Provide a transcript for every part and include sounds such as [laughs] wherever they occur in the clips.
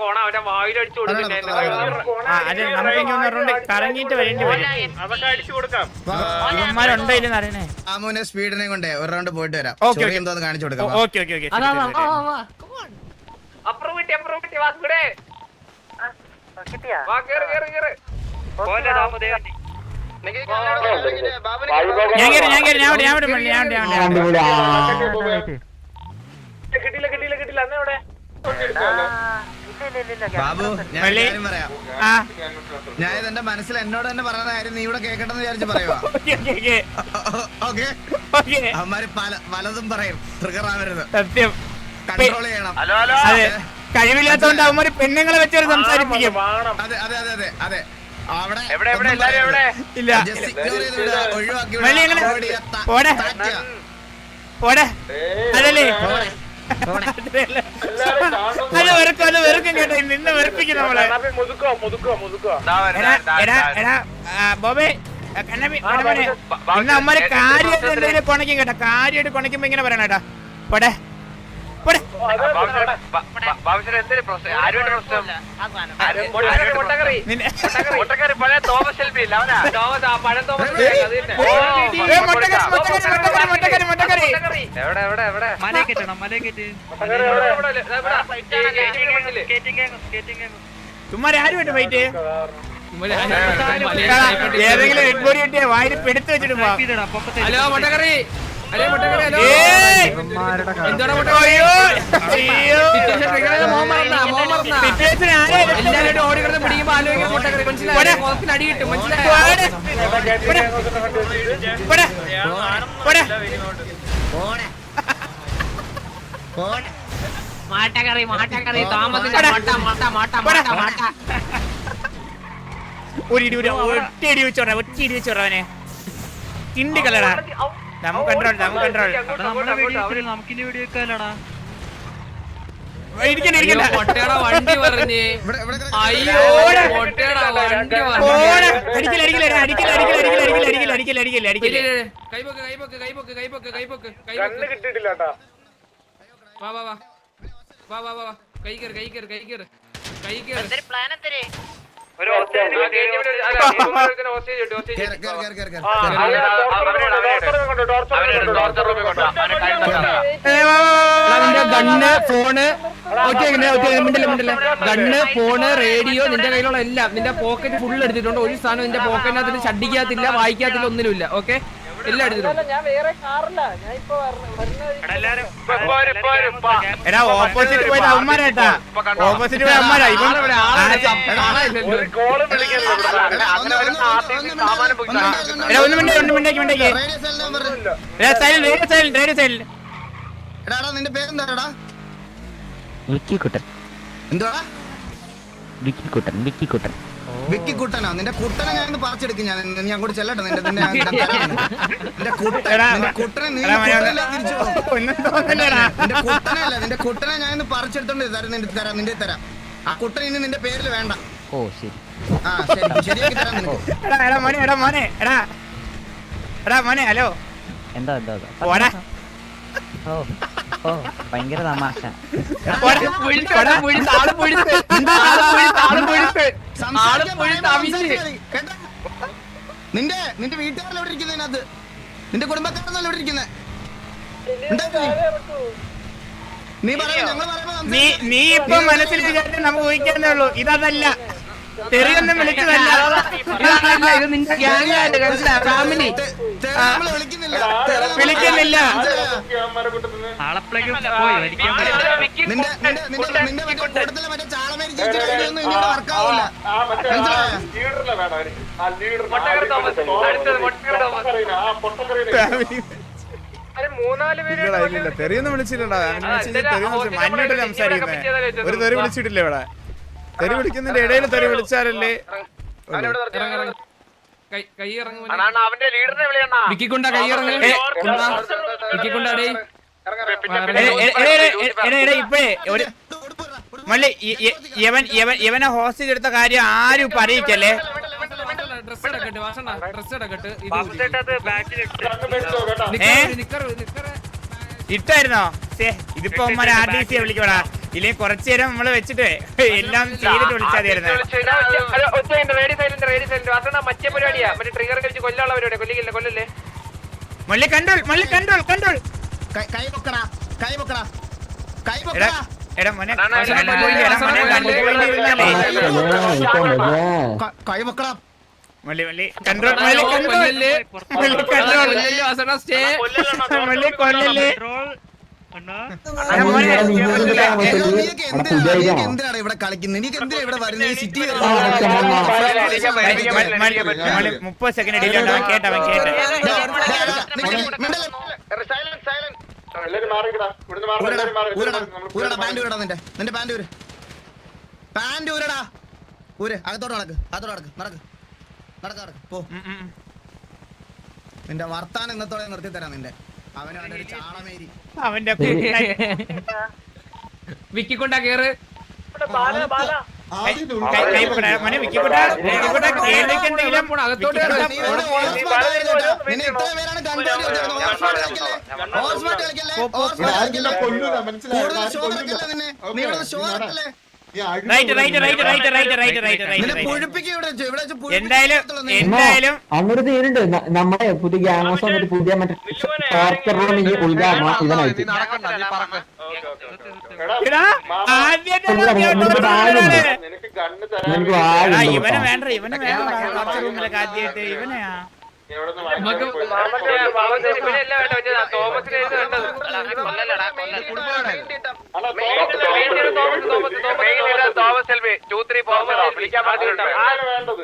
കോണ അവന്റെ വായിലടിച്ചു കൊടുക്കണ്ടേ കറങ്ങിട്ട് വരേണ്ടി വരും. അതൊക്കെ അടിച്ചു കൊടുക്കാം. ഇവന്മാരുണ്ടോ അറിയണേ? മാമോനെ സ്പീഡിനെ കൊണ്ടേ ഒരു റൗണ്ട് പോയിട്ട് വരാം. എന്തോന്ന് കാണിച്ചു കൊടുക്കാം ഓക്കെ ഓക്കെ ഓക്കെ അപ്പുറം കിട്ടി അപ്പുറം കിട്ടി വാസുകൂടെ. ഞാൻ കേറി ഞാൻ കേറി ഞാൻ ഞാൻ ഞാൻ കിട്ടിയില്ല കിട്ടിയില്ല. കിട്ടിയില്ല അന്നെവിടെ ബാബു ഞാൻ ഒരു കാര്യം പറയാം. ആ. ഞാൻ ഇത് എന്റെ മനസ്സിൽ എന്നോട് തന്നെ പറയുന്ന കാര്യം നീ ഇവിടെ കേൾക്കട്ടെന്ന് വിചാരിച്ച് പറയുവാ. Okay okay okay. Okay? Okay. അവന്മാര് പല പലതും പറയും. ട്രിഗർ ആവരുത്. സത്യം. കൺട്രോൾ ചെയ്യണം. Hello hello. അതെ. കഴിവില്ലാത്തോണ്ട് അവന്മാര് പെണ്ണുങ്ങളെ വെച്ചൊരു സംസാരിപ്പിക്കും. അതെ അതെ അതെ അതെ അതെ. അവിടെ എവിടെ എവിടെ ഒന്നും എല്ലാരും എവിടെ? പറയരുത്. ഇല്ല. Just ignore ചെയ്ത് വിടുക, ഒഴിവാക്കി വിടുക, മള്ളി എങ്ങനെ? avoid ചെയ്യുക, ത- പോടെ. പോടെ. അതല്ലേ? പോടെ. അത് വെറുക്കും അത് വെറുക്കും കേട്ടോ. നിന്നെ വെറുപ്പിക്കും നമ്മളെ. മുതുക്കോ മുതുക്കോ മുതുക്കോ. ബോബേ ഇന്ന് കാര്യമായിട്ട് എന്തെങ്കിലും കൊണക്കും കേട്ടോ. കാര്യമായിട്ട് കൊണക്കുമ്പോ ഇങ്ങനെ പറയണേട്ടാ കേട്ടോ. പോടെ. ചുമ്മാ ആരുമായിട്ട് ഫൈറ്റ് ഏതെങ്കിലും ഹെഡ് ബോഡി കിട്ടിയ വായിൽ പെടുത്തു വെച്ചിട്ട് ഹലോ മുട്ടക്കറി ഓടിക്കിടന്ന് മാട്ടക്കറി മാട്ടക്കറി താമസിക്കാൻ ഒറ്റ ഇടി വെച്ചോടാ ഒറ്റ ഇടി വെച്ചോടാ അവനെ. കിണ്ടി കലടാ നമുക്ക് കൺട്രോൾ നമുക്ക് കൺട്രോൾ ഇരിക്കണ്ട ഇരിക്കണ്ട. വണ്ടി പറഞ്ഞ്. അയ്യോ മൊട്ടയുടെ വണ്ടി. പറഞ്ഞു. അടിക്കില്ല അടിക്കില്ല അടിക്കില്ല അടിക്കില്ല അടിക്കില്ല അടിക്കില്ല അടിക്കില്ല അടിക്കില്ല അടിക്കില്ല കൈപ്പൊക്ക് കൈപ്പൊക്ക് കൈപ്പൊക്ക് കൈപ്പൊക്ക് കണ്ണ് കൈപ്പൊക്ക് കിട്ടിയിട്ടില്ല വാ വാ. വാ വാ വാ വാ. കൈ കയറ് കൈ കയറ് കൈ കയറ്. കൈ കയറ്. ഒരു ഹോസ്റ്റേജ് ഗണ്ണ് ഫോണ്. മിണ്ടില്ല മിണ്ടില്ല? ഗണ്ണ് ഫോണ് റേഡിയോ നിന്റെ കയ്യിലുള്ള എല്ലാം. നിന്റെ പോക്കറ്റ് ഫുൾ എടുത്തിട്ടുണ്ട്. ഒരു സാധനം നിന്റെ പോക്കറ്റിനകത്ത് ഷഡിക്കാത്തില്ല വായിക്കാത്തില്ല ഒന്നിലുമില്ല. ഓക്കെ? എടാ ഓപ്പോസിറ്റ് പോയി അവന്മാരേട്ടാ ഓപ്പോസിറ്റ് എടാ പേരെന്താടാ? എന്തുവാ? വിക്കി കുട്ടനാ. നിന്റെ കുട്ടനെ ഞാൻ ഇന്ന് പറിച്ചെടുക്കും ഞാൻ. നീ അങ്ങോട്ട് ചെല്ലട്ടെ നിന്റെ നിന്റെ ഞാൻ- തരാം. നിന്റെ കുട്ടൻ എടാ, നിന്റെ കുട്ടനെ നീ എടാ, കുട്ടനല്ലേ തിരിച്ചു? പോകും. നിന്റെ കുട്ടനല്ല. നിന്റെ കുട്ടനെ ഞാൻ ഇന്ന് പറിച്ചെടുത്തോണ്ട് തരാം. നിന്റെ തരാം. നിന്റെ തരാം. ആ കുട്ടൻ ഇനി നിന്റെ പേരിൽ വേണ്ട. ഓ ശരി. ആ ശരി. ശരിയാക്കി തരാം നിനക്ക്. എടാ എടാ മോനെ എടാ മോനെ എടാ. എടാ മോനെ ഹലോ. എന്താ എന്താ? ഓടാ. ഓ. ഓ ഭയങ്കര തമാശ. നിന്റെ നിന്റെ വീട്ടുകാരല്ലോ ഇവിടെ ഇരിക്കുന്നതിനകത്ത് നിന്റെ കുടുംബക്കാരല്ലോ ഇവിടെ ഇരിക്കുന്നേ? നീ? പറയോ നീ ഇപ്പൊ മനസ്സിൽ വിചാരിച്ചാൽ നമുക്ക് ഊഹിക്കാന്നേ ഉള്ളൂ. ഇതല്ല തെറിയൊന്നും വിളിച്ചതല്ല. ഫാമിലി വിളിക്കുന്നില്ല. ആളപ്പഴേക്കും പോയി തെറിയൊന്നും വിളിച്ചില്ലടാ. മഞ്ഞിട്ട് സംസാരിക്കുന്നേ. ഒരു തെറി വിളിച്ചിട്ടില്ല ഇവിടെ. തെറി വിളിക്കുന്നതിന്റെ ഇടയിൽ തെറി വിളിച്ചാലല്ലേ ഇവനെ ഹോസ്റ്റേജ് എടുത്ത കാര്യം ആരും ഇപ്പൊ അറിയിക്കല്ലേ? ഇട്ടായിരുന്നോ? ഇതിപ്പോ ആർ ഡി സി വിളിക്കടാ ഇല്ലേ കുറച്ചു നേരം നമ്മൾ വെച്ചിട്ട് എല്ലാം ചെയ്തിട്ട് വാസണ മറ്റേ പരിപാടിയാ മറ്റേ ട്രിഗർ കഴിച്ച് കൊല്ലിക്കില്ല കൊല്ലല്ലേ കണ്ടോൾ മള്ളി കണ്ടോൾ കണ്ടോൾ എടാ മോനെ കൺട്രോൾ കൺട്രോൾ കൊല്ലല്ലേ എന്തിനാണ് ഇവിടെ കളിക്കുന്നത് നീക്ക് എന്തിനാ ഇവിടെ വരുന്നത് സിറ്റി മുപ്പത് സെക്കൻഡ് കേട്ടവൻ നിന്റെ നിന്റെ പാന്റ് ഊര് പാന്റ് ഊരടാ ഊര് അകത്തോട്ട് നടക്ക് അകത്തോട്ട് നടക്ക് നടക്ക് നടക്ക് നടക്ക് പോ. നിന്റെ വർത്താനം ഇന്നത്തോടെ നിർത്തി തരാം നിന്റെ അവന് അവന്റെ ഒരു ചാളമേരി. അവന്റെ വിക്കിക്കൊണ്ടാ കേറ്. കൈ എന്തായാലും നിർത്തുള്ളൂ നീ. എന്തായാലും അന്നൊരു തീരുണ്ട് നമ്മുടെ പുതിയ ഗ്യാങ് ഹൗസ് വന്നിട്ട് പുതിയ മറ്റേ ഉദ്ഘാടനം വാഴ ഇവനെ വേണ്ട ഇവനെ വേണ്ട റൂമിലൊക്കെ ആദ്യമായിട്ട് ഇവനെയാ.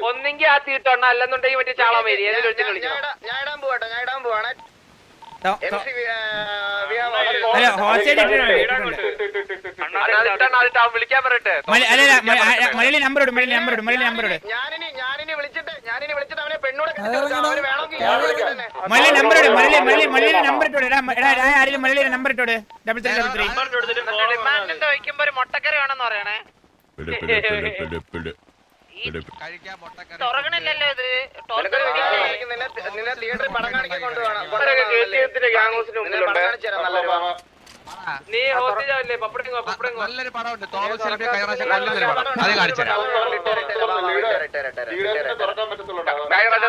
ഒന്നെങ്കിൽ ആ തീട്ടണ്ണ അല്ലെന്നുണ്ടെങ്കിൽ മറ്റേ ചാളമേരി ഏതെങ്കിലും വെച്ചിട്ട് വിളിക്കണം ഞാൻ ഇടാൻ പോവാട്ടോ ഞാൻ ഇടാൻ വിളിക്കാൻ മലയാളി നമ്പർ ഇടും മലയാളി നമ്പർ ഇടും മലയാളി നമ്പർ ഇടും. മലയാളി നമ്പർ ഇടും മലയാളി മലയാളി മലയാളി നമ്പർ ഇട്ടോട്. ആരെങ്കിലും മലയാളി നമ്പർ ഇട്ടോട്? ഡബിൾ ത്രീ ഡബിൾ ത്രീ ഡിമാൻഡിന്റെ വയ്ക്കുമ്പോ ഒരു മുട്ടക്കറി വേണമെന്ന് പറയണേ? തുറകണില്ലല്ലോ ഇത് നീ ഹോസ്റ്റേജ് പപ്പടങ്ങോ പപ്പടങ്ങോ നല്ലൊരു പടമുണ്ട്. തോമസ് കഴിഞ്ഞ പ്രാവശ്യം കൊല്ലുന്നൊരു പടം. അത് കാണിച്ചു തരാം.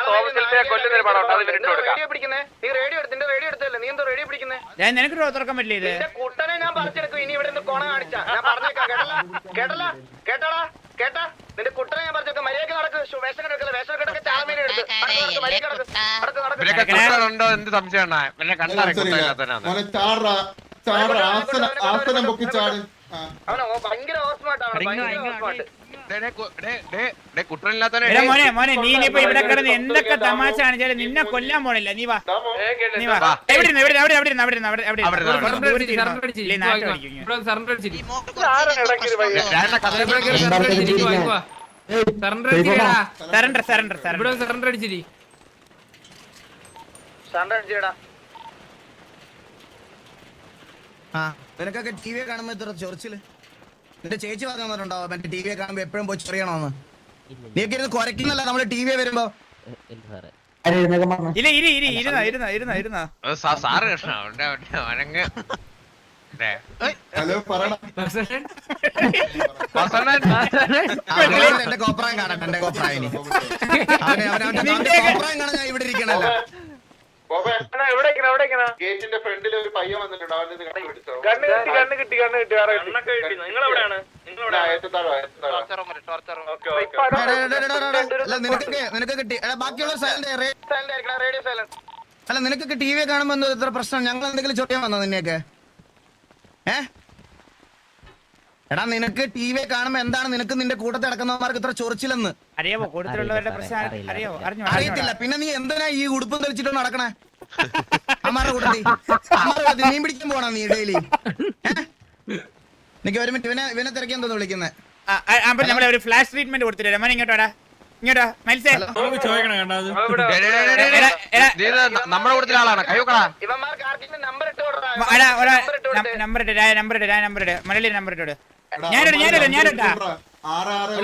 തോമസ് സെൽഫിയെ കൊല്ലുന്നൊരു പടം അത് ഇട്ട് കൊടുക്കാം. നീ റേഡിയോ എടുത്ത് നിന്റെ റേഡിയോ എടുത്തല്ലേ നീ എന്തോ റേഡിയോ പിടിക്കുന്നേ? ഞാൻ നിനക്ക് തുറക്കാൻ പറ്റില്ല ഇത്? കുട്ടനെ ഞാൻ പറിച്ചെടുക്കും. ഇനി ഇവിടെ നിന്ന് കോണ കാണിച്ചാ. ഞാൻ പറഞ്ഞേക്കാം. കേട്ടല്ല? കേട്ടല്ല? കേട്ടടാ? കേട്ടാ? നിന്റെ കുട്ടനെ ഞാൻ പറിച്ചെടുക്കും മര്യാദയ്ക്ക് നടക്ക്. വേഷം കിടക്കല്ല വേഷം കിടക്ക ചാമീൻ എടുത്ത് നടക്ക് നടക്ക് നടക്ക്. കുട്ടനുണ്ടോ എന്ത് സംശയമാണ് പിന്നെ ചാടാ കുട്ടനാഥനാണ് ആസനം പൊക്കി ചാട്. അവനെ ഭയങ്കര ഓസ്മാട്ടാണ് ഭയങ്കര ഓസ്മാട്ട് മോനെ മോനെ നീ ഇനിയിപ്പോ ഇവിടെ കിടന്ന് എന്തൊക്കെ തമാശ കാണിച്ചാലും നിന്നെ കൊല്ലാൻ പോണില്ല. നീ വാ. നീ വാ. എവിടെ ഇരുന്ന് എവിടെ എവിടെ എവിടെ ഇരുന്ന് അവിടെ ഇരുന്ന്. അവിടെ അവിടെ അവിടെ. കുറച്ച് സറണ്ടർ. സറണ്ടർ. സറണ്ടർ സറണ്ടർ അടിച്ചിരി. സറണ്ടർ ആ നിനക്കൊക്കെ ടി വി കാണുമ്പോ ഇത്ര ചൊറിച്ചിൽ? നിന്റെ ചേച്ചി പറഞ്ഞു തന്നിട്ടുണ്ടോ എന്റെ ടി വി കാണുമ്പോ എപ്പോഴും പോയി ചെറിയണോന്ന് നീക്ക് ഇരുന്ന് കൊരക്കുന്നല്ല നമ്മൾ ടി വി വരുമ്പോ? ഇല്ല ഇരി ഇരി ഇരുന്നോ ഇരുന്നോ ഇരുന്നോ ഇരുന്നോ. സാറ് കൃഷ്ണ. അവന്റെ അവന്റെ അവനങ്ങ് ദേ. ഹലോ എന്റെ കോപ്രായം കാണട്ടെ എന്റെ കോപ്രായം ഞാൻ ഇവിടെ ഇരിക്കണല്ലോ. ഗേറ്റിന്റെ ഫ്രണ്ടിൽ ഒരു പയ്യൻ വന്നിട്ടുണ്ട്. അവൻ ഇത് കണ്ടു പിടിച്ചോ? കണ്ണ് കിട്ടി കണ്ണ് കിട്ടി കണ്ണ് കിട്ടി വേറെ കിട്ടി. നിങ്ങൾ എവിടെയാണ് അല്ല നിനക്കൊക്കെ നിനക്കൊക്കെ ടി- എടാ, ബാക്കിയുള്ള സൈലന്റ് റേഡിയോ സൈലൻസ് അല്ല നിനക്കൊക്കെ ടി വി കാണുമ്പോ എന്തോ ഇത്ര പ്രശ്നം? ഞങ്ങൾ എന്തെങ്കിലും ചോദ്യം വന്നോ നിന്നെയൊക്കെ? ഏ? എടാ നിനക്ക് ടി വി കാണുമ്പോ എന്താണ് നിനക്ക് നിന്റെ കൂട്ടത്തിൽ അടക്കുന്നവർക്ക് ഇത്ര ചൊറിച്ചില്ലെന്ന് കൂടുതലുള്ളവരുടെ പ്രശ്നം. അറിഞ്ഞു? അറിയത്തില്ല. പിന്നെ നീ എന്തിനാ ഈ ഉടുപ്പ് ധരിച്ചിട്ട് നടക്കണേ? [laughs] അമ്മാരുടെ കൂട്ടത്തിൽ. അമ്മാരുടെ കൂട്ടത്തിൽ മീൻ പിടിക്കാൻ പോണോ നീ ഡെയിലി? നിനക്ക് ഒരു മിനിറ്റ് ഇവനെ ഇവനെ തിരക്കി എന്തോന്ന് വിളിക്കുന്നത് അപ്പൊ നമ്മളെ ഒരു ഫ്ലാഷ് ട്രീറ്റ്മെന്റ് കൊടുത്തിട്ട് രമൻ ഇങ്ങോട്ടാടാ ഇങ്ങോട്ടാ മത്സ്യ നമ്മുടെ കൂട്ടത്തിലെ ആളാണ്. നമ്പർ ഇട്ട് നമ്പർ ഇട്ട് നമ്പർ ഇട്ട് നമ്പർ ഇട്ട് രായ നമ്പർ ഇട്ട് മലയാളി നമ്പർ ഇട്ടോട് ഞാനിട്ടാ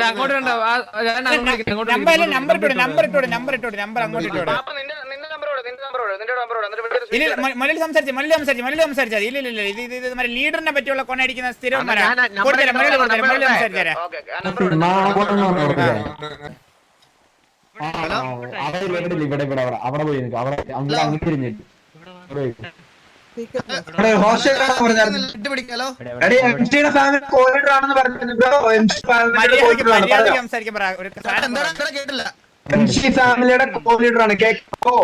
അങ്ങോട്ട് കണ്ടോ നമ്പർ നമ്പർ ഇട്ടോട്. നമ്പർ ഇട്ടോട് നമ്പർ ഇട്ടോട് നമ്പർ അങ്ങോട്ട് ഇട്ടോട് ഇല്ല മലയാളി സംസാരിച്ചു മലയാളി സംസാരിച്ചു മലയാളി സംസാരിച്ചാ. ഇല്ല ഇല്ല ഇല്ല ഇത് ഇത് ഇത് മറ്റേ ലീഡറിനെ പറ്റിയുള്ള കൊണ്ടടിക്കുന്ന സ്ഥിരം കൊടുത്തരാം ഇവിടെ അവിടെ ഇവിടെ അവിടെ. പോയി അവിടെ അങ്ങോട്ട് അങ്ങ് തിരിഞ്ഞിട്ട്. ഫാമിലിയുടെ കോ ആണ്. കേക്കോ?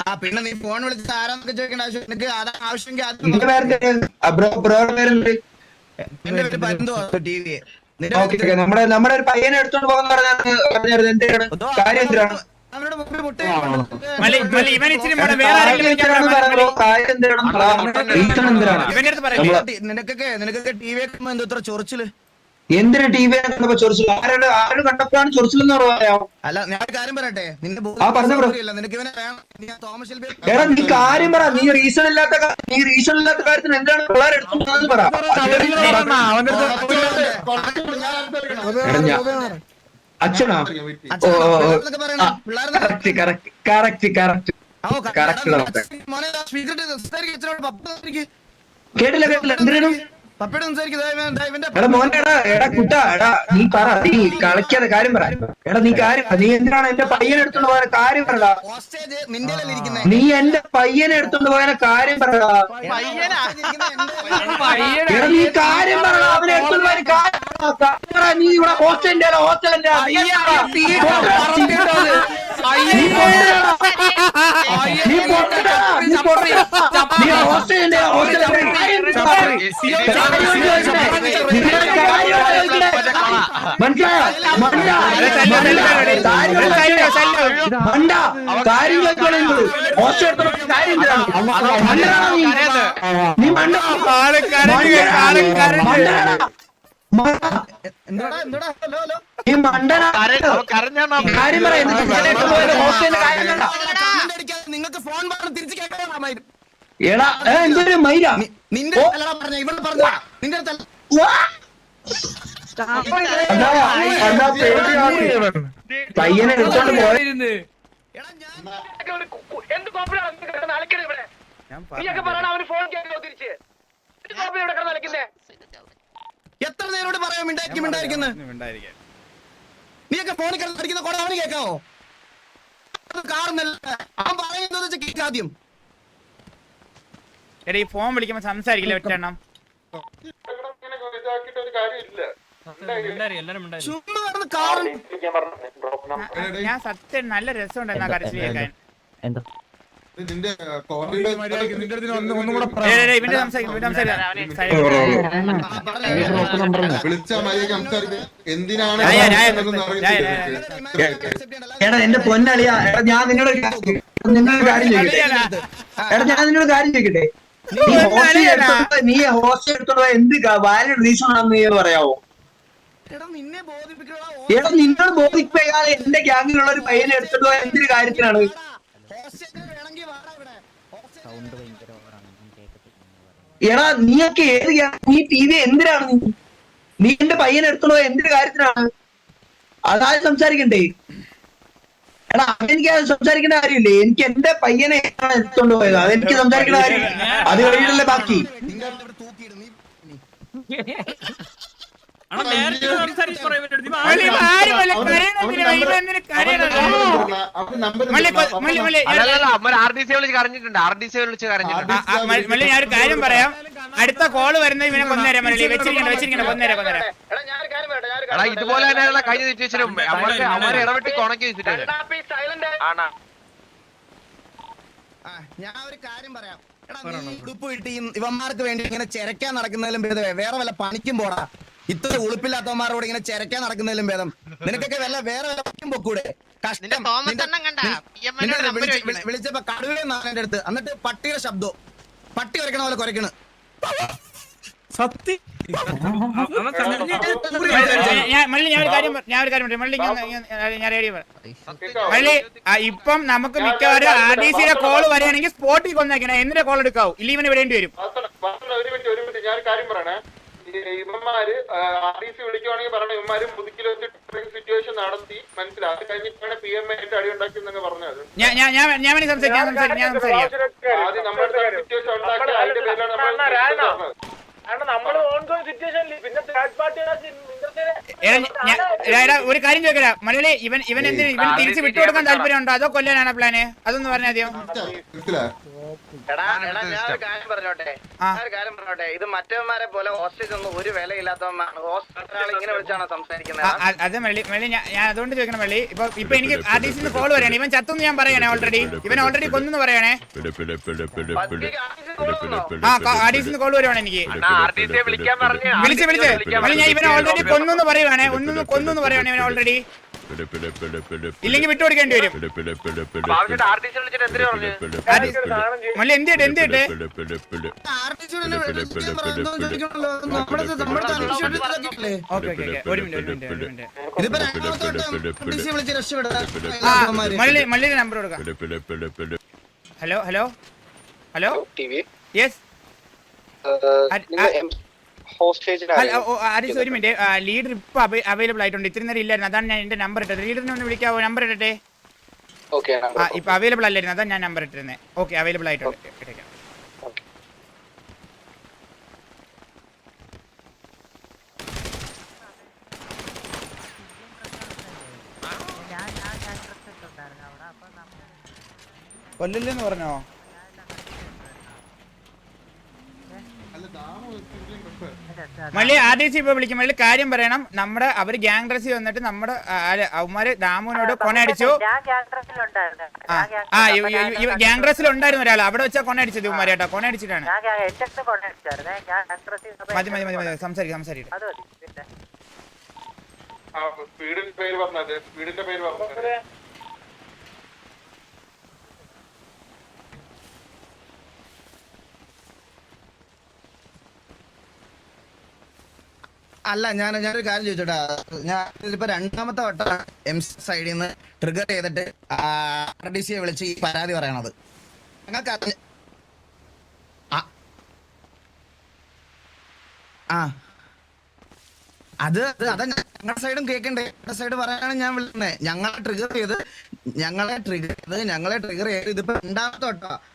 ആ പിന്നെ നീ ഫോൺ വിളിച്ച് ആരാന്നൊക്കെ ചോദിക്കേണ്ട ആവശ്യം നിനക്ക് ആവശ്യമെങ്കിൽ പേര് എന്റെ പരുന്തോ ടി വി നമ്മുടെ നമ്മുടെ ഒരു പയ്യനെ എടുത്തോണ്ട് പറഞ്ഞാൽ പറഞ്ഞായിരുന്നു. എന്തിനാണ്? കാര്യം എന്തിനാണ്? ഇവൻ ഇച്ചിരി വേറെ ആരെങ്കിലും പറ, ഇവന്റെ അടുത്ത് പറയില്ലേ നിനക്കൊക്കെ നിനക്കൊക്കെ ടി വി ഒക്കെ എന്തോ ഇത്ര ചൊറിച്ചിൽ എന്തിനാ ടി വി കണ്ടപ്പോ ചൊറിച്ചിൽ ആരുടെ ആരുടെ കണ്ടപ്പോഴാണ് ചൊറിച്ചിൽ എന്ന് പറയാമോ അല്ല ഞാൻ ഒരു കാര്യം പറയട്ടെ നിന്റെ ആ, പറഞ്ഞോ, ബ്രോ. ബോധം നിനക്ക് ഇവനെ വേണം നീ ആ തോമസ് ഷെൽബി എടാ നീ കാര്യം പറ നീ റീസൺ ഇല്ലാത്ത കാ- നീ റീസൺ ഇല്ലാത്ത കാര്യത്തിന് എന്താണ് പറ പിള്ളേരെ കറക്റ്റ് കറക്റ്റ് കറക്റ്റ് കറക്റ്റ് ഓ, ക- Correct എടാ, ഡോക്ടർ. മോനെ ആ speaker ഇട്ട് സംസാരിക്ക്, ഇച്ചിരി കൂടെ പപ്പ സംസാരിക്ക്. കേട്ടില്ല കേട്ടില്ല എന്തിനാണ് പപ്പയോട് സംസാരിക്ക്, ദാ കേട്ടില്ല കേട്ടില്ല. ഇവന്റെ എടാ മോനെ എടാ എടാ കുട്ടാ എടാ നീ പറ നീ കളിക്കാതെ കാര്യം പറ. എടാ നീ കാര്യം നീ എന്തിനാണ് എന്റെ പയ്യനെ എടുത്തോണ്ട് പോയ കാര്യം പറടാ നീ എന്റെ പയ്യനെ എടുത്തോണ്ട് പോയ കാര്യം പറടാ പയ്യനാ? ഇരിക്കുന്നെ എന്റെ എടാ നീ കാര്യം പറടാ അവനെ എടുത്തോണ്ട് പോയ കാര്യം. നീ ഇവിടെ ഹോസ്റ്റലിന്റെ ഹോസ്റ്റലിന്റെ നീ പൊട്ടടാ. നീ പൊട്ടടാ. നീ ഹോസ്റ്റലിന്റെ കരഞ്ഞു മണ്ടനാ. കാര്യം നിങ്ങൾക്ക് ഫോൺ പറഞ്ഞ് തിരിച്ചു കേട്ടോ മയിൽ. എടാ എന്തൊരു മൈര? നിന്റെ അല്ലടാ പറഞ്ഞ ഇവിടെ പറഞ്ഞ. നിന്റെ പയ്യനെ എടുത്തോണ്ട് എന്ത് കോപ്പിലാണ് നീ കിടന്ന് അലക്കണത് ഇവിടെ? നീയൊക്കെ പറയണ അവന് ഫോൺ തിരിച്ച്. ഇവിടെ കിടന്ന് അലക്കുന്നേ? എത്ര നേരോട് പറയാം മിണ്ടായിരിക്കും മിണ്ടായിരിക്കുന്നത് നീയൊക്കെ ഫോണിൽ കിടന്ന് അടിക്കുന്ന കൂടെ അവന് കേൾക്കാവോ കാറുന്നല്ല കാണുന്നില്ല അവൻ പറയുന്നത് വെച്ചാൽ കേൾക്കാം ആദ്യം. എടാ ഈ ഫോൺ വിളിക്കുമ്പോ സംസാരിക്കില്ല വെച്ചെണ്ണം ഞാൻ സത്യം നല്ല രസമുണ്ട് ആ കരച്ചിൽ കേൾക്കാൻ ഇവന്റെ എടാ എന്റെ പൊന്നളിയാ എടാ ഞാൻ നിന്നോട് നിന്നോട് കാര്യം ചോദിക്കട്ടെ എടാ ഞാൻ നിന്നോട് കാര്യം ചോദിക്കട്ടെ നീ എടുത്തോണ്ട് എടുത്തോണ്ട് എന്ത് വാലിഡ് റീസൺ ആണെന്ന് നീ പറയാവോ? എടാ എന്റെ ഗ്യാങ്ങിലുള്ള ഒരു പയ്യനെ എടുത്തോണ്ട് പോയ എന്തൊരു കാര്യത്തിനാണ്? ഹോസ്റ്റലിൽ വേണമെങ്കിൽ വാടാ ഇവിടെ. സൗണ്ട് ഭയങ്കര ഓവറാണ് എടാ നീയൊക്കെ ഏത് നീ ടി വി എന്തിനാണ് നീ? നീ എന്റെ പയ്യനെ എടുത്തോണ്ട് പോയ എന്തൊരു കാര്യത്തിനാണ്? അതായത് സംസാരിക്കണ്ടേ? എടാ അതെനിക്ക് അത് സംസാരിക്കേണ്ട കാര്യമില്ലേ? എനിക്ക് എന്റെ പയ്യനെ എടുത്തോണ്ട് പോയത്. അതെനിക്ക് സംസാരിക്കേണ്ട കാര്യം അത് കഴിഞ്ഞല്ലേ ബാക്കി. മല്ലി ഞാൻ ഒരു കാര്യം പറയാം. അടുത്ത കോൾ വരുന്നത് ഇവനെ കൊന്നേരം മല്ലി. വെച്ചിരിക്കണ്ട വെച്ചിരിക്കണ്ട കൊന്നേരം കൊന്നേരം. ഇതുപോലെ തന്നെയുള്ള കഴിഞ്ഞ സിറ്റുവേഷനും അവരെ ഇടപെട്ടി കൊണക്കി വെച്ചിട്ടുണ്ട്. ആണാ. ഞാൻ ഒരു കാര്യം പറയാം. എടാ നീ ഉടുപ്പ് ഇവന്മാർക്ക് വേണ്ടി ഇങ്ങനെ ചെരക്കാൻ നടക്കുന്നതിലും ഭേദം വേറെ വല്ല പണിക്കും പോടാ. ഇത്ര ഉളുപ്പില്ലാത്തവന്മാരോട് ഇങ്ങനെ ചെരക്കാൻ നടക്കുന്നതിലും ഭേദം. നിനക്കൊക്കെ വല്ല വേറെ വല്ല പണിക്കും പൊക്കൂടെ? കഷ്ടം. വിളിച്ചപ്പോ കടുവേ എന്റെ അടുത്ത്. എന്നിട്ട് പട്ടിയുടെ ശബ്ദവും പട്ടി കുരക്കണ പോലെ കുരക്കണ് ഞാൻ- ഞാൻ മള്ളി ഞാൻ ഒരു കാര്യം ഞാൻ ഒരു കാര്യം മള്ളി ഞാൻ- ഞാൻ- ഞാൻ റെഡി മള്ളി ഇപ്പം നമുക്ക് മിക്കവാറും ആർ ഡി സിയുടെ കോൾ വരികയാണെങ്കിൽ സ്പോട്ടിൽ കൊന്നേക്കണേ. എന്തിന്റെ കോൾ എടുക്കാവൂ? ഇല്ല ഇവന് വിടേണ്ടി വരും ഒരു മിനിറ്റ് ഒരു മിനിറ്റ് ഞാൻ കാര്യം പറയണേ. ഇവന്മാര് ആർ ഡി സി വിളിക്കുവാണെങ്കിൽ പറയണം ഇവന്മാര് മുതുക്കിൽ വെച്ച് സിറ്റുവേഷൻ നടത്തി മനസ്സിലായി അത് കഴിഞ്ഞിട്ടാണ് പി എം ആയിട്ട് അടി ഉണ്ടാക്കിയെന്നൊക്കെ പറഞ്ഞത് ഞാൻ സംസാരിക്കാം ആദ്യം നമ്മുടെ സിറ്റുവേഷൻ ഉണ്ടാക്കി അതിന്റെ പേരിലാണ് നമ്മൾ ഒരു കാര്യം ചോദിക്കടാ. മലയാളി ഇവൻ ഇവൻ എന്തിനു ഇവൻ തിരിച്ചു വിട്ടുകൊടുക്കാൻ താല്പര്യമുണ്ടോ? അതോ കൊല്ലാനാണ് പ്ലാന് അതൊന്ന് പറഞ്ഞ ആദ്യം മനസ്സിലായി. എടാ എടാ ഞാൻ ഒരു കാര്യം പറഞ്ഞോട്ടെ ഞാൻ ഒരു കാര്യം പറഞ്ഞോട്ടെ ഇത് മറ്റവന്മാരെ പോലെ ഹോസ്റ്റേജ് ഒന്നും ഒരു ഇങ്ങനെ വിളിച്ചാണോ സംസാരിക്കുന്നത് അത് മള്ളി മള്ളി ഞാൻ അതുകൊണ്ട് ചോദിക്കണം മള്ളി ഇപ്പൊ ഇപ്പൊ എനിക്ക് ആർ ഡി സിന്ന് കോൾ വരികയാണ് ഇവൻ ചത്തെന്ന് ഞാൻ പറയണേ ഓൾറെഡി ഇവൻ ഓൾറെഡി കൊന്നു പറയണേ ആ ആർ ഡി സിന്ന് കോൾ വരുവാണ് എനിക്ക് വിളിച്ച് വിളിച്ച് മള്ളി ഞാൻ ഇവനെ ഓൾറെഡി കൊന്നു പറയുവാണേ ഒന്നും കൊന്നു പറയുവാണ് ഇവൻ ഓൾറെഡി ഇല്ലെങ്കിൽ വിട്ടു കൊടുക്കേണ്ടി വരും എന്തിനു എന്ത് ഒരു മിനിറ്റ് ഒരു മിനിറ്റ് ഒരു മിനിറ്റ്. ആ മള്ളി മള്ളിയുടെ നമ്പർ കൊടുക്കാം. Hello hello hello? യെസ് ആരിസ് ഒരു മിനിറ്റ്. ലീഡർ ഇപ്പൊ അവൈലബിൾ ആയിട്ടുണ്ട്. ഇത്രയും നേരം ഇല്ലായിരുന്നു. അതാണ് ഞാൻ എന്റെ നമ്പർ ഇട്ടത്. ലീഡറിനെ ഒന്ന് വിളിക്കാവോ? നമ്പർ ഇടട്ടെ? ആ ഇപ്പൊ അവൈലബിൾ അല്ലായിരുന്നു. അതാണ് ഞാൻ നമ്പർ ഇട്ടിരുന്നത് ഓക്കെ അവൈലബിൾ ആയിട്ടുണ്ട്. ഇട്ടേക്കാം. ഞാൻ ഞാൻ ഞാൻ ഡ്രസ് ഇട്ടുണ്ടായിരുന്നു അവിടെ അപ്പൊ നമ്മൾ കൊല്ലില്ലെന്ന് പറഞ്ഞോ മള്ളി ആദ്യം ഇപ്പൊ വിളിക്കും. മള്ളി കാര്യം പറയണം. നമ്മുടെ അവർ ഗ്യാങ് ഡ്രസ്സിൽ വന്നിട്ട് നമ്മുടെ അവന്മാര് ദാമുവിനോട് കൊണയടിച്ചു ഞാൻ ഗ്യാങ് ഡ്രസ്സിലുണ്ടായിരുന്നു ആ ആ ഗ്യാങ് ഡ്രസ്സിൽ ഉണ്ടായിരുന്നു ഒരാൾ അവിടെ വെച്ചാ കൊണയടിച്ചത് ഇവന്മാര് കേട്ടോ. കൊണയടിച്ചിട്ടാണ് മതി മതി മതി മതി. സംസാരിക്കാം സംസാരിക്കാം. വീടിന്റെ പേര് പറഞ്ഞത് വീടിന്റെ പേര് പറഞ്ഞത് അല്ല ഞാൻ ഞാനൊരു കാര്യം ചോദിച്ചോട്ടാ. ഞാൻ ഇതിപ്പോ രണ്ടാമത്തെ വട്ടം എം സി സൈഡിൽ നിന്ന് ട്രിഗർ ചെയ്തിട്ട് ആർ ഡി സിയെ വിളിച്ച് ഈ പരാതി പറയണത്. ഞങ്ങൾക്ക് ആ- അത് അത് ഞങ്ങളുടെ സൈഡും കേൾക്കണ്ടേ ഞങ്ങളുടെ സൈഡ് പറയാനാണ് ഞാൻ വിളിക്കുന്നത് ഞങ്ങളെ ട്രിഗർ ചെയ്ത് ഞങ്ങളെ ട്രിഗർ ചെയ്ത് ഞങ്ങളെ ട്രിഗർ ചെയ്ത് ഇതിപ്പോ രണ്ടാമത്തെ വട്ടാ ഞങ്ങൾ ട്രിഗർ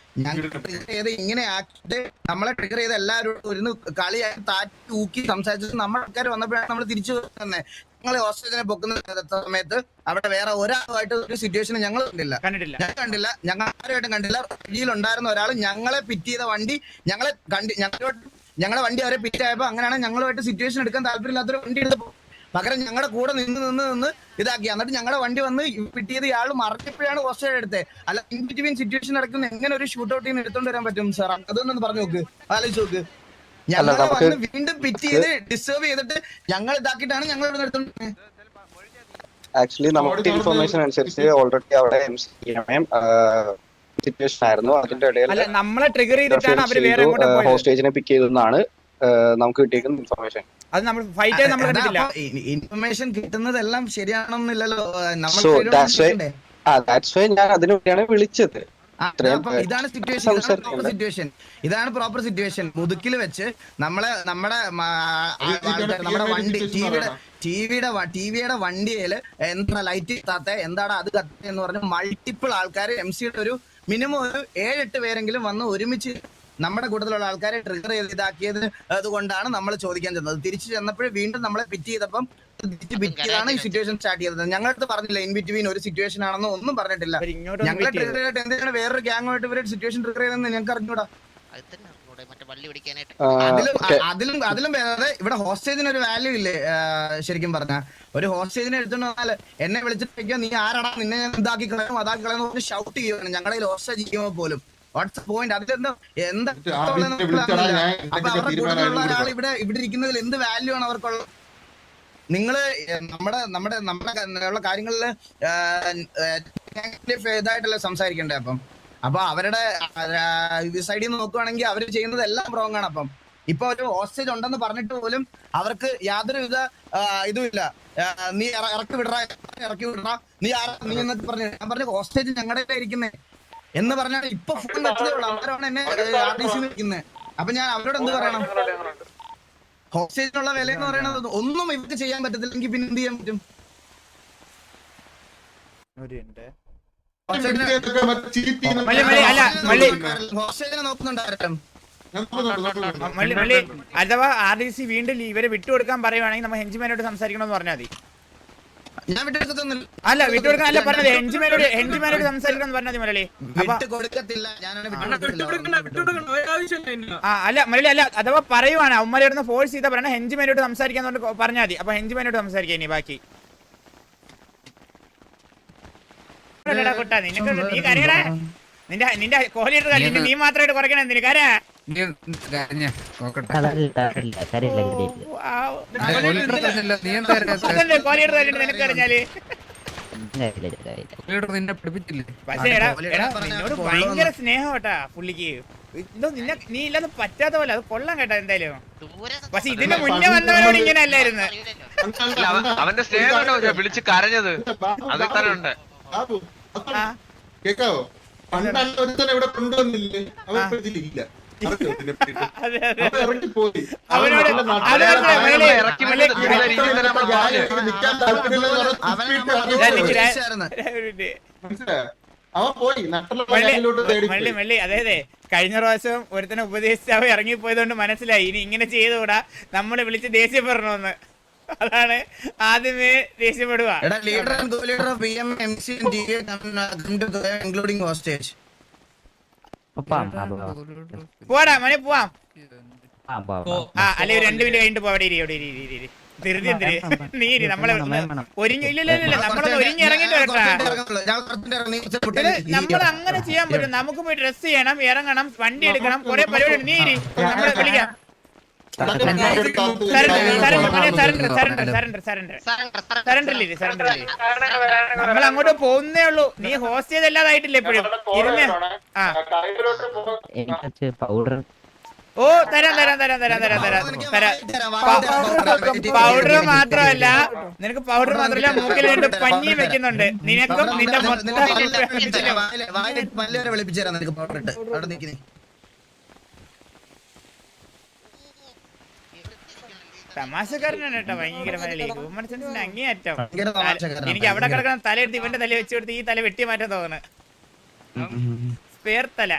ചെയ്ത് ഇങ്ങനെ ആക്കിയിട്ട് നമ്മളെ ട്രിഗർ ചെയ്ത് എല്ലാവരും ഒരു കളിയാക്കി താറ്റി ഊക്കി സംസാരിച്ചിട്ട് നമ്മുടെ ആൾക്കാർ വന്നപ്പോഴാണ് നമ്മൾ തിരിച്ചു തന്നെ ഞങ്ങൾ ഓസ്ട്രേലിയനെ പൊക്കുന്ന സമയത്ത് അവിടെ വേറെ ഒരാളുമായിട്ട് ഒരു സിറ്റുവേഷൻ ഞങ്ങൾ കണ്ടില്ല. ഞാൻ കണ്ടില്ല. ഞങ്ങൾ ആരുമായിട്ടും കണ്ടില്ല. വഴിയിലുണ്ടായിരുന്ന ഒരാൾ ഞങ്ങളെ പിറ്റ് ചെയ്ത വണ്ടി ഞങ്ങളെ കണ്ടി ഞങ്ങളോട്ട് ഞങ്ങളെ വണ്ടി അവരെ പിറ്റായപ്പോ അങ്ങനെയാണ് ഞങ്ങളുമായിട്ട് സിറ്റുവേഷൻ എടുക്കാൻ താല്പര്യമില്ലാത്തൊരു വണ്ടി എടുത്ത് പകരം ഞങ്ങളുടെ കൂടെ നിന്ന് നിന്ന് നിന്ന് ഇതാക്കി. എന്നിട്ട് ഞങ്ങളുടെ വണ്ടി വന്ന് കിട്ടിയത് ചെയ്ത് ഇയാൾ മറിഞ്ഞപ്പോഴാണ് ഓസ്ട്രേലിയ എടുത്തത് അല്ല ഇൻ ബിറ്റ്വീൻ സിറ്റുവേഷൻ നടക്കുന്ന എങ്ങനെ ഒരു ഷൂട്ട് ഔട്ട് ചെയ്യുന്ന എടുത്തോണ്ട് വരാൻ പറ്റും സാർ അതൊന്നും പറഞ്ഞു നോക്ക്. ആലോചിച്ച് നോക്ക്. ഞങ്ങളെ വന്ന് വീണ്ടും പിറ്റ് ചെയ്ത് ഡിസ്റ്റർബ് ചെയ്തിട്ട് ഞങ്ങൾ ഇതാക്കിയിട്ടാണ് ഞങ്ങൾ ഇവിടെ എടുത്തോണ്ട് ആക്ച്വലി നമുക്ക് ഇൻഫർമേഷൻ അനുസരിച്ച് ഓൾറെഡി അവിടെ സിറ്റുവേഷൻ ആയിരുന്നു. അതിന്റെ ഇടയിൽ അല്ല നമ്മളെ ട്രിഗർ ചെയ്തിട്ടാണ് അവർ വേറെ ഹോസ്റ്റേജിനെ പിക്ക് ചെയ്തെന്നാണ് നമുക്ക് കിട്ടിയിരിക്കുന്ന ഇൻഫർമേഷൻ അത് നമ്മൾ ഫൈറ്റ് നമ്മൾ കണ്ടില്ല കണ്ടിട്ടില്ല. ഇൻഫർമേഷൻ കിട്ടുന്നതെല്ലാം ശരിയാണെന്നില്ലല്ലോ. നമ്മൾ ഞാൻ അതിനു വേണ്ടിയാണ് വിളിച്ചത് ഇതാണ് സിറ്റുവേഷൻ ഇതാണ് പ്രോപ്പർ സിറ്റുവേഷൻ ഇതാണ് പ്രോപ്പർ സിറ്റുവേഷൻ മുതുക്കിൽ വെച്ച് നമ്മളെ നമ്മുടെ നമ്മുടെ വണ്ടി ടിവിയുടെ. ടിവിയുടെ ടിവിയുടെ വണ്ടിയിൽ എന്താ ലൈറ്റ് കിട്ടാത്ത എന്താണ് അത് കത്താത്ത എന്ന് പറഞ്ഞ് മൾട്ടിപ്പിൾ ആൾക്കാർ എം സിയുടെ ഒരു മിനിമം ഒരു ഏഴെട്ട് പേരെങ്കിലും വന്ന് ഒരുമിച്ച് നമ്മുടെ കൂട്ടത്തിലുള്ള ആൾക്കാരെ ട്രിഗർ ചെയ്ത് ഇതാക്കിയത് അതുകൊണ്ടാണ് നമ്മൾ ചോദിക്കാൻ ചെന്നത്. തിരിച്ചു ചെന്നപ്പോഴും വീണ്ടും നമ്മളെ പിറ്റ് ചെയ്തപ്പം തിരിച്ച് പിറ്റ് ചെയ്താണ് ഈ സിറ്റുവേഷൻ സ്റ്റാർട്ട് ചെയ്തത്. ഞങ്ങളടുത്ത് പറഞ്ഞില്ല ഇൻ ബിറ്റ്വീൻ ഒരു സിറ്റുവേഷൻ ആണെന്ന് ഒന്നും പറഞ്ഞിട്ടില്ല. ഞങ്ങളെ. ട്രിഗർ ചെയ്തിട്ട് എന്തിനാണ് വേറൊരു ഗ്യാങ്ങുമായിട്ട് ഇവർ സിറ്റുവേഷൻ ട്രിഗർ ചെയ്തെന്ന് ഞങ്ങൾക്ക് അറിഞ്ഞൂടാ. അതിലും അതിലും അതിലും വേറെ ഇവിടെ ഹോസ്റ്റേജിന് ഒരു വാല്യൂ ഇല്ലേ? ശരിക്കും പറഞ്ഞ. ഒരു ഹോസ്റ്റേജിനെ എടുത്തോണ്ട് വന്നാൽ എന്നെ വിളിച്ചിട്ട് നീ ആരാടാ? നിന്നെ ഞാൻ ഇതാക്കി കളയും അതാക്കി കളയും പറഞ്ഞ് ഷൗട്ട് ചെയ്യുവാണ്. ഞങ്ങളുടെ ഹോസ്റ്റേജ് ചെയ്യുമ്പോൾ പോലും. വാട്സ് പോയിന്റ് അതിലെന്താ എന്താ അപ്പൊ അവരുടെ കൂട്ടത്തിലുള്ള ഒരാൾ. ഇവിടെ ഇവിടെ ഇരിക്കുന്നതിൽ എന്ത് വാല്യൂ ആണ് അവർക്കുള്ള നിങ്ങൾ നമ്മുടെ നമ്മുടെ നമ്മുടെ ക- ഉള്ള കാര്യങ്ങളിൽ ഇതായിട്ടല്ലേ സംസാരിക്കണ്ടേ അപ്പം? അപ്പൊ അവരുടെ സൈഡിൽ നിന്ന് നോക്കുവാണെങ്കിൽ അവർ ചെയ്യുന്നത് എല്ലാം റോങ് ആണ് അപ്പം. ഇപ്പൊ ഒരു ഹോസ്റ്റേജ് ഉണ്ടെന്ന് പറഞ്ഞിട്ട് പോലും അവർക്ക് യാതൊരു വിധ ഇതുമില്ല നീ ഇറ- ഇറക്കി വിടറ ഇറക്കി വിടറ. നീ ആരാ നീ എന്നൊക്കെ പറഞ്ഞു ഞാൻ പറഞ്ഞു ഹോസ്റ്റേജ് ഞങ്ങളുടെ ഇരിക്കുന്നേ. എന്ന് പറഞ്ഞാൽ ഇപ്പൊ ഫുൾ വെച്ചതേ ഉള്ളൂ. അവരാണ് എന്നെ ആർ ഡി സി നിൽക്കുന്നത് അപ്പൊ ഞാൻ അവരോട് എന്ത് പറയണം? ഹോസ്റ്റേജിനുള്ള വില എന്ന് പറയുന്നത് ഒന്നും ഇവർക്ക് ചെയ്യാൻ പറ്റത്തില്ലെങ്കിൽ പിന്നെ എന്ത് ചെയ്യാൻ പറ്റും? ഹോസ്റ്റേജിനെ നോക്കുന്നുണ്ടായിരുന്നു അഥവാ ആർ ഡി സി വീണ്ടും ഇവരെ വിട്ടുകൊടുക്കാൻ പറയുവാണെങ്കിൽ നമ്മൾ ഹെഞ്ചിമാനോട് സംസാരിക്കണമെന്ന് പറഞ്ഞാൽ മതി. ഞാൻ വിട്ടെടുത്തൊന്നുമില്ല അല്ല വിട്ടുകൊടുക്കാൻ അല്ല പറഞ്ഞത് എൻജിമാരോട് എൻജിമാരോട് സംസാരിക്കണം മതി മുരളി. അപ്പൊ വിട്ട് കൊടുക്കത്തില്ല ഞാനാണ് വിട്ടുകൊടുക്കത്തില്ല. ആ അല്ല മുരളി അല്ല അഥവാ പറയുവാണ് അവന്മാരെ ഫോഴ്സ് ചെയ്താൽ പറഞ്ഞ ഹെഞ്ചിമാനോട് സംസാരിക്കാൻ പറഞ്ഞാൽ മതി. അപ്പൊ ഹെഞ്ചിമാരോട് സംസാരിക്കാം ഇനി ബാക്കി. കുട്ടാ, നിനക്ക് നീ കരയടാ നിന്റെ നിന്റെ കോഹ്ലിയുടെ നീ മാത്രമായിട്ട് കുറയ്ക്കണം എന്തിന്? കര പക്ഷേ നിന്നോട് ഭയങ്കര സ്നേഹോട്ടാ പുള്ളിക്ക്. നിന്നെ നീ ഇല്ലാന്ന് പറ്റാത്ത പോലെ അത് കൊള്ളാം കേട്ടാ എന്തായാലും. പക്ഷെ ഇതിന്റെ മുന്നേ വന്നവരോട് ഇങ്ങനെ അല്ലായിരുന്നു. അവന്റെ സ്നേഹം വിളിച്ച് കരഞ്ഞത്. അത് ആ. കേക്കാവോ? പണ്ടല്ല ഒരുത്തനെ ഇവിടെ കൊണ്ടുവന്നില്ലേ? അവൻ ഇല്ല ഇതിലില്ല. അവൻ ഇറങ്ങിപ്പോയി. പോയി. മള്ളി അതെ അതെ. കഴിഞ്ഞ പ്രാവശ്യം ഒരുത്തനെ ഉപദേശിച്ച് അവ ഇറങ്ങിപ്പോയതുകൊണ്ട് മനസ്സിലായി. ഇനി ഇങ്ങനെ ചെയ്തുകൂടാ? നമ്മളെ വിളിച്ച് ദേഷ്യപ്പെടണമെന്ന് അതാണ് ആദ്യമേ ദേഷ്യപ്പെടുക. എടാ leader and co leader of PM MC T including hostage പോടാ മണി പോവാം. ആ അല്ലെ ഒരു രണ്ട് മിനിറ്റ് കഴിഞ്ഞിട്ട് പോവാടെ ഇരി അവിടെ ഇരി ഇരി, ഇരി. ധൃതി എന്തിന് നീ ഇരി നമ്മളെ ഒരുങ്ങി ഇല്ലല്ലോ ഇല്ല ഇല്ല നമ്മളൊന്ന് ഒരുങ്ങി ഇറങ്ങിട്ട് പൊട്ടി- നമ്മൾ അങ്ങനെ ചെയ്യാൻ പറ്റും. നമുക്ക് പോയി ഡ്രസ് ചെയ്യണം ഇറങ്ങണം വണ്ടി എടുക്കണം കുറെ പരിപാടി. നീ ഇരി. നമ്മളെ വിളിക്കാം. നമ്മൾ അങ്ങോട്ട് പോകുന്നേ ഉള്ളൂ നീ ഹോസ്റ്റ് ചെയ്തല്ലാതായിട്ടില്ല എപ്പോഴും ഇരുന്ന് ആ പൗഡർ ഓ തരാം തരാം തരാം തരാം തരാം തരാം തരാം. പൗഡർ മാത്രമല്ല നിനക്ക് പൗഡർ മാത്രമല്ല മൂക്കിൽ രണ്ട് പഞ്ഞിയും വെക്കുന്നുണ്ട് നിനക്കും നിന്റെ മൊത്തം വായില്- വായിൽ പല്ല് വരെ വെളുപ്പിച്ച് തരാം നിനക്ക് പൗഡർ ഇട്ട് അവിടെ നിൽക്കുന്നേ തമാശക്കാരനാണ് കേട്ടോ ഭയങ്കരമായ ഹ്യൂമൻ അങ്ങേയറ്റം. എനിക്ക് അവിടെ കിടക്കണം കിടക്കുന്ന തല എടുത്ത് ഇവന്റെ തല വെച്ച് കൊടുത്ത് ഈ തല വെട്ടി മാറ്റാൻ തോന്നുന്നു. സ്പെയർ തല.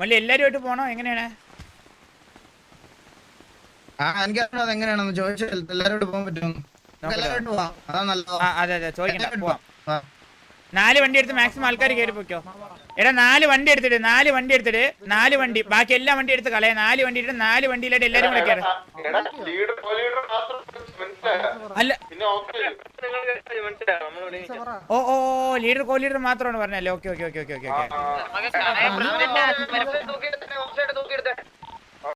മള്ളി എല്ലാരുമായിട്ട് പോണോ? എങ്ങനെയാണ്? ആ എനിക്കറിയാം അത് എങ്ങനെയാണെന്ന് ചോദിച്ചാൽ എല്ലാരോടും പോകാൻ പറ്റും എല്ലാവരോടും പോവാം അതാ അതെ ചോദിക്കണ്ട. പോവാം. നാല് വണ്ടി എടുത്ത് മാക്സിമം ആൾക്കാർ കയറി പോയിക്കോ. എടാ നാല് വണ്ടി എടുത്തിട്ട് നാല് വണ്ടി എടുത്തിട്ട് നാല് വണ്ടി ബാക്കി എല്ലാ വണ്ടി എടുത്ത് കളയാ. നാല് വണ്ടി എടുത്ത് നാല് വണ്ടിയിലായിട്ട് എല്ലാരും കൂടെ കയറി അല്ല. ഓ ഓ ലീഡർ കോ ലീഡർ മാത്രമാണ് പറഞ്ഞല്ലേ okay okay okay okay okay